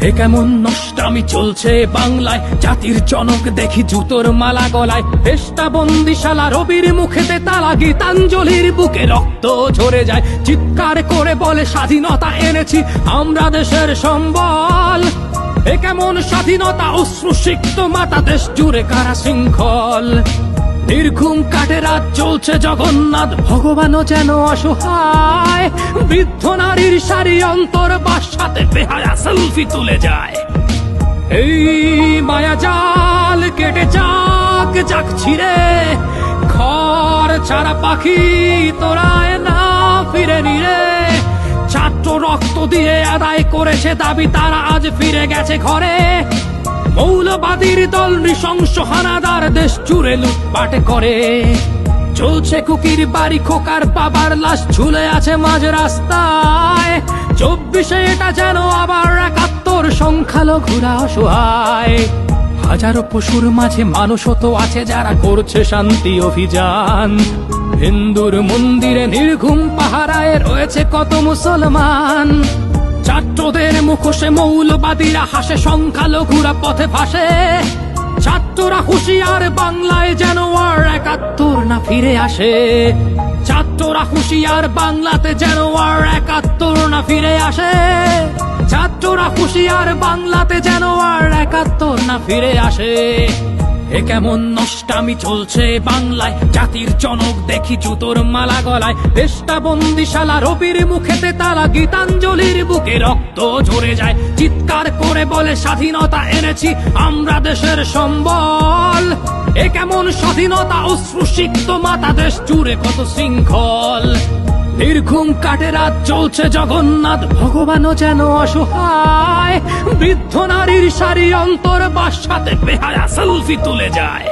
এ কেমন নষ্টামি চলছে বাংলায়? জাতির জনক দেখি জুতোর মালা গলায়। পেস্টা বন্দিশালা রবির মুখেতে তালা গীতাঞ্জলির বুকে রক্ত ঝরে যায়। চিৎকার করে বলে, স্বাধীনতা এনেছি, আমরা দেশের সম্বল। এ কেমন স্বাধীনতা, অশ্রুসিক্ত মাতা দেশ জুড়ে কারা শৃঙ্খল নির্ঘুম কাটে রাত, চলছে জগন্নাথ। ভগবানও যেন অসহায়, বৃদ্ধ নারীর সারি অন্তর বাসাতে বেহায়া সেলফি তুলে যায়। এই মায়া জাল কেটে যাক যাক ছিড়ে ঘর ছাড়া পাখি তোরায় না ফিরে নিরে। ছাত্র রক্ত দিয়ে আদায় করেছে দাবি, তারা আজ ফিরে গেছে ঘরে। মৌলবাদীর দল নৃশংস হানাদার দেশ জুড়ে লুটপাট করে। চলছে কুকির বাড়ি, খোকার বাবার লাশ ঝুলে আছে মাঝ রাস্তায়। চব্বিশে এটা যেন আবার একাত্তর সংখ্যালঘুরা অসহায়। হাজারো পশুর মাঝে মানুষও তো আছে যারা করছে শান্তি অভিযান। হিন্দুর মন্দিরে নির্ঘুম পাহারায় রয়েছে কত মুসলমান। ছাত্রদের মুখোশে মৌলবাদীরা হাসে, সংখ্যালঘুরা পথে ভাসে। ছাত্ররা হুঁশিয়ার বাংলায় যেন আর একাত্তর না ফিরে আসে। ছাত্ররা হুঁশিয়ার বাংলাতে যেন আর একাত্তর না ফিরে আসে। ছাত্ররা হুঁশিয়ার বাংলাতে যেন আর একাত্তর না ফিরে আসে। এ কেমন নষ্টামি চলছে বাংলায়? জাতির জনক দেখি জুতোর মালা গলায়। দেশটা বন্দিশালা, রবির মুখেতে তালা গীতাঞ্জলির বুকে রক্ত ঝরে যায়। চিৎকার করে বলে, স্বাধীনতা এনেছি, আমরা দেশের সম্বল। এ কেমন স্বাধীনতা, অশ্রুসিক্ত মাতা দেশ জুড়ে কত শৃঙ্খল। নির্ঘুম কাটে রাত, চলছে জগন্নাথ। ভগবানও যেন অসহায়, বৃদ্ধ নারীর সারি অন্তর বাসাতে বেহায়া সেলফি তুলে যায়।